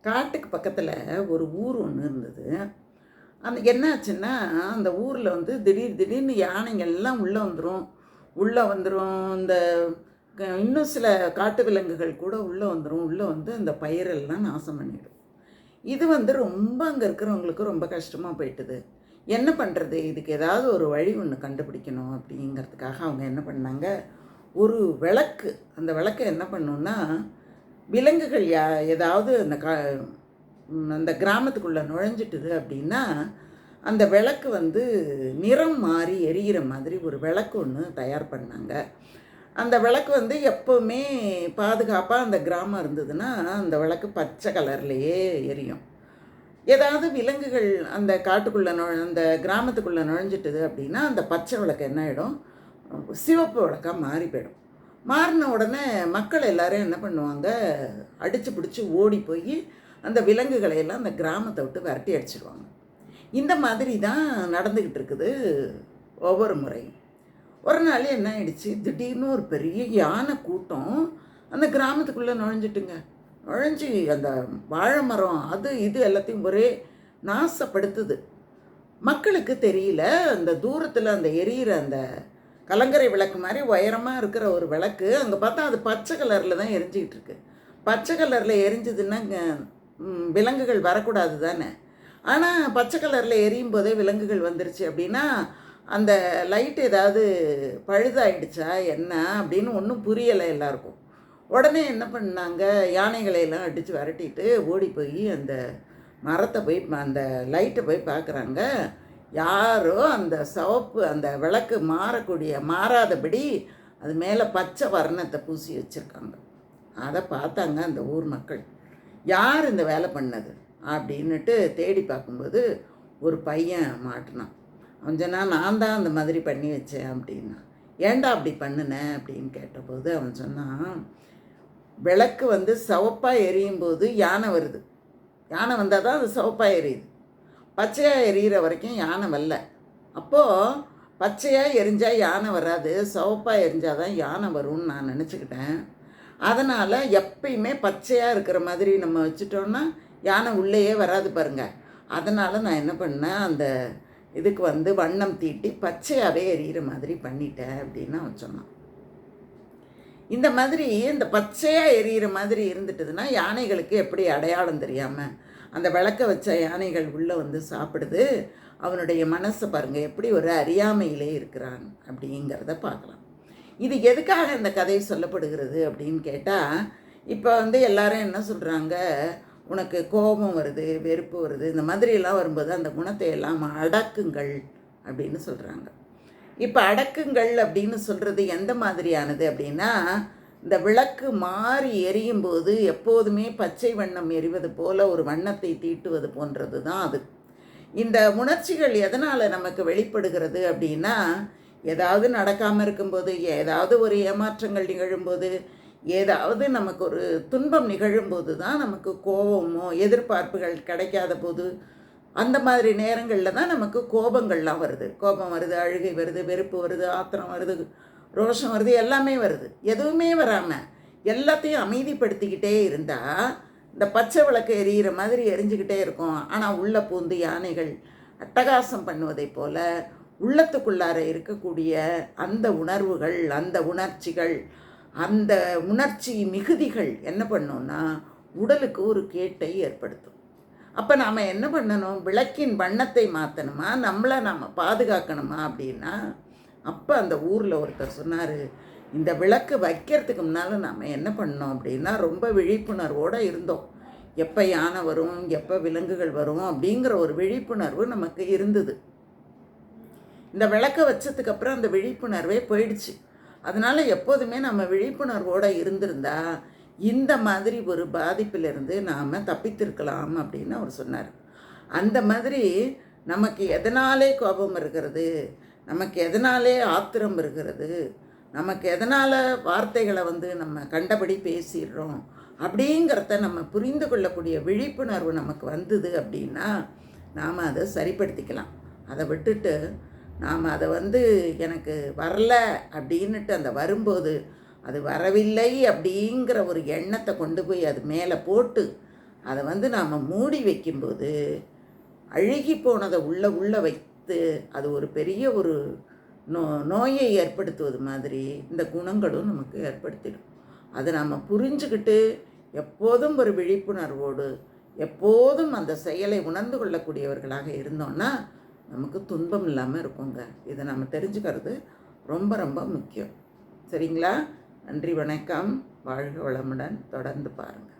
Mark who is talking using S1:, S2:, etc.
S1: காட்டுக்கு பக்கத்தில் ஒரு ஊர் ஒன்று இருந்தது. அந்த என்னாச்சுன்னா அந்த ஊரில் வந்து திடீர் திடீர்னு யானைங்கள்லாம் எல்லாம் உள்ளே வந்துடும் உள்ளே வந்துடும் இந்த க- இன்னும் சில காட்டு விலங்குகள் கூட உள்ளே வந்துடும் உள்ளே வந்து அந்த பயிரெல்லாம் நாசம் பண்ணிடும். இது வந்து ரொம்ப அங்கே இருக்கிறவங்களுக்கு ரொம்ப கஷ்டமாக போயிட்டுது. என்ன பண்ணுறது இதுக்கு ஏதாவது ஒரு வழி ஒன்று கண்டுபிடிக்கணும் அப்படிங்கிறதுக்காக அவங்க என்ன பண்ணாங்க? ஒரு விளக்கு அந்த விளக்கை என்ன பண்ணுன்னா விலங்குகள் யா ஏதாவது அந்த கா அந்த கிராமத்துக்குள்ளே நுழைஞ்சிட்டுது அப்படின்னா அந்த விளக்கு வந்து நிறம் மாறி எரியிற மாதிரி ஒரு விளக்கு ஒன்று தயார் பண்ணாங்க. அந்த விளக்கு வந்து எப்போவுமே பாதுகாப்பாக அந்த கிராமம் இருந்ததுன்னா அந்த விளக்கு பச்சை கலர்லேயே எரியும். ஏதாவது விலங்குகள் அந்த காட்டுக்குள்ளே நுழ அந்த கிராமத்துக்குள்ளே நுழைஞ்சிட்டுது அப்படின்னா அந்த பச்சை விளக்கு என்ன ஆகிடும் சிவப்பு விளக்காக மாறி போயிடும். மாறின உடனே மக்கள் எல்லாரும் என்ன பண்ணுவாங்க? அடித்து பிடிச்சி ஓடி போய் அந்த விலங்குகளை எல்லாம் அந்த கிராமத்தை விட்டு விரட்டி அடிச்சிடுவாங்க இந்த மாதிரி தான் நடந்துக்கிட்டு இருக்குது ஒவ்வொரு முறையும். ஒரு நாள் என்ன ஆயிடுச்சு? திடீர்னு ஒரு பெரிய யானை கூட்டம் அந்த கிராமத்துக்குள்ளே நுழைஞ்சிட்டுங்க. நுழைஞ்சு அந்த வாழை மரம் அது இது எல்லாத்தையும் ஒரே நாசப்படுத்துது. மக்களுக்கு தெரியல அந்த தூரத்தில் அந்த எரியிற அந்த கலங்கரை விளக்கு மாதிரி உயரமாக இருக்கிற ஒரு விளக்கு. அங்கே பார்த்தா அது பச்சை கலரில் தான் எரிஞ்சிக்கிட்டு இருக்கு. பச்சை கலரில் எரிஞ்சதுன்னா விலங்குகள் வரக்கூடாது தானே? ஆனால் பச்சை கலரில் எரியும் போதே விலங்குகள் வந்துருச்சு அப்படின்னா அந்த லைட் ஏதாவது பழுதாயிடுச்சா என்ன அப்படின்னு ஒன்றும் புரியலை எல்லாருக்கும். உடனே என்ன பண்ணாங்க? யானைகளையெல்லாம் அடித்து விரட்டிட்டு ஓடி போய் அந்த மரத்தை போய் அந்த லைட்டை போய் பார்க்குறாங்க. யாரோ அந்த சிவப்பு அந்த விளக்கு மாறக்கூடிய மாறாதபடி அது மேலே பச்சை வர்ணத்தை பூசி வச்சுருக்காங்க. அதை பார்த்தாங்க அந்த ஊர் மக்கள். யார் இந்த வேலை பண்ணது? அப்படின்னுட்டு தேடி பார்க்கும்போது ஒரு பையன் மாட்டினான். அவன் சொன்னால் நான் தான் அந்த மாதிரி பண்ணி வச்சேன் அப்படின்னா. ஏண்டா அப்படி பண்ணுனேன் அப்படின்னு கேட்டபோது அவன் சொன்னான் விளக்கு வந்து சிவப்பாக எரியும் போது யானை வருது. யானை வந்தால் தான் அது சிவப்பாக எரியுது. பச்சையாக எரியிற வரைக்கும் யானை வரல. அப்போது பச்சையாக எரிஞ்சால் யானை வராது சிவப்பாக எரிஞ்சால் தான் யானை வரும்னு நான் நினச்சிக்கிட்டேன். அதனால் எப்பயுமே பச்சையாக இருக்கிற மாதிரி நம்ம வச்சுட்டோம்னா யானை உள்ளேயே வராது பாருங்கள் அதனால் நான் என்ன பண்ணேன் அந்த இதுக்கு வந்து வண்ணம் தீட்டி பச்சையாகவே எரியிற மாதிரி பண்ணிட்டேன் அப்படின்னு அவன் சொன்னான். இந்த மாதிரி இந்த பச்சையாக எரியிற மாதிரி இருந்துட்டுதுன்னா யானைகளுக்கு எப்படி அடையாளம் தெரியாமல் அந்த விளக்க வச்ச யானைகள் உள்ளே வந்து சாப்பிடுது. அவனுடைய மனசை பாருங்கள் எப்படி ஒரு அறியாமையிலே இருக்கிறான் அப்படிங்கிறத பார்க்கலாம். இது எதுக்காக இந்த கதை சொல்லப்படுகிறது அப்படின்னு கேட்டால் இப்போ வந்து எல்லாரும் என்ன சொல்கிறாங்க உனக்கு கோபம் வருது வெறுப்பு வருது இந்த மாதிரியெல்லாம் வரும்போது அந்த குணத்தை எல்லாம் அடக்குங்கள் அப்படின்னு சொல்கிறாங்க இப்போ அடக்குங்கள் அப்படின்னு சொல்கிறது எந்த மாதிரியானது அப்படின்னா இந்த விளக்கு மாறி எரியும் போது எப்போதுமே பச்சை வண்ணம் எரிவது போல ஒரு வண்ணத்தை தீட்டுவது போன்றது தான் அது. இந்த உணர்ச்சிகள் எதனால் நமக்கு வெளிப்படுகிறது அப்படின்னா ஏதாவது நடக்காமல் இருக்கும்போது ஏதாவது ஒரு ஏமாற்றங்கள் நிகழும்போது ஏதாவது நமக்கு ஒரு துன்பம் நிகழும்போது தான் நமக்கு கோபமோ எதிர்பார்ப்புகள் கிடைக்காத போது அந்த மாதிரி நேரங்களில் தான் நமக்கு கோபங்கள்லாம் வருது. கோபம் வருது அழுகை வருது வெறுப்பு வருது ஆத்திரம் வருது ரோஷம் வருது எல்லாமே வருது. எதுவுமே வராமல் எல்லாத்தையும் அமைதிப்படுத்திக்கிட்டே இருந்தால் இந்த பச்சை விளக்கு எரியிற மாதிரி எரிஞ்சுக்கிட்டே இருக்கும். ஆனால் உள்ள பூந்து யானைகள் அட்டகாசம் பண்ணுவதைப் போல உள்ளத்துக்குள்ளார இருக்கக்கூடிய அந்த உணர்வுகள் அந்த உணர்ச்சிகள் அந்த உணர்ச்சி மிகுதிகள் என்ன பண்ணோன்னா உடலுக்கு ஒரு கேட்டை ஏற்படுத்தும். அப்போ நாம் என்ன பண்ணணும்? விளக்கின் வண்ணத்தை மாற்றணுமா நம்மளை நாம் பாதுகாக்கணுமா அப்படின்னா அப்போ அந்த ஊரில் ஒருத்தர் சொன்னார் இந்த விளக்கு வைக்கிறதுக்கு முன்னால் நாம் என்ன பண்ணோம் அப்படின்னா ரொம்ப விழிப்புணர்வோடு இருந்தோம். எப்போ யானை வரும் எப்போ விலங்குகள் வரும் அப்படிங்கிற ஒரு விழிப்புணர்வு நமக்கு இருந்தது. இந்த விளக்கை வச்சதுக்கப்புறம் அந்த விழிப்புணர்வே போயிடுச்சு. அதனால் எப்போதுமே நம்ம விழிப்புணர்வோடு இருந்திருந்தா இந்த மாதிரி ஒரு பாதிப்பிலிருந்து நாம் தப்பித்திருக்கலாம் அப்படின்னு அவர் சொன்னார். அந்த மாதிரி நமக்கு எதனாலே கோபம் இருக்கிறது? நமக்கு எதனாலே ஆத்திரம் இருக்கிறது நமக்கு எதனால் வார்த்தைகளை வந்து நம்ம கண்டபடி பேசிடுறோம்? அப்படிங்கிறத நம்ம புரிந்து கொள்ளக்கூடிய விழிப்புணர்வு நமக்கு வந்தது அப்படின்னா நாம் அதை சரிப்படுத்திக்கலாம். அதை விட்டுட்டு நாம் அதை வந்து எனக்கு வரல அப்படின்னுட்டு அந்த வரும்போது அது வரவில்லை அப்படிங்கிற ஒரு எண்ணத்தை கொண்டு போய் அது மேலே போட்டு அதை வந்து நாம் மூடி வைக்கும்போது அழுகி போனதை உள்ளே உள்ளே பார்த்து அது ஒரு பெரிய ஒரு நோ நோயை ஏற்படுத்துவது மாதிரி இந்த குணங்களும் நமக்கு ஏற்படுத்திடும். அதை நம்ம புரிஞ்சுக்கிட்டு எப்போதும் ஒரு விழிப்புணர்வோடு எப்போதும் அந்த செயலை உணர்ந்து கொள்ளக்கூடியவர்களாக இருந்தோம்னா நமக்கு துன்பம் இல்லாமல் இருக்குங்க. இதை நம்ம தெரிஞ்சுக்கிறது ரொம்ப ரொம்ப முக்கியம். சரிங்களா? நன்றி வணக்கம். வாழ்க வளமுடன் தொடர்ந்து பாருங்கள்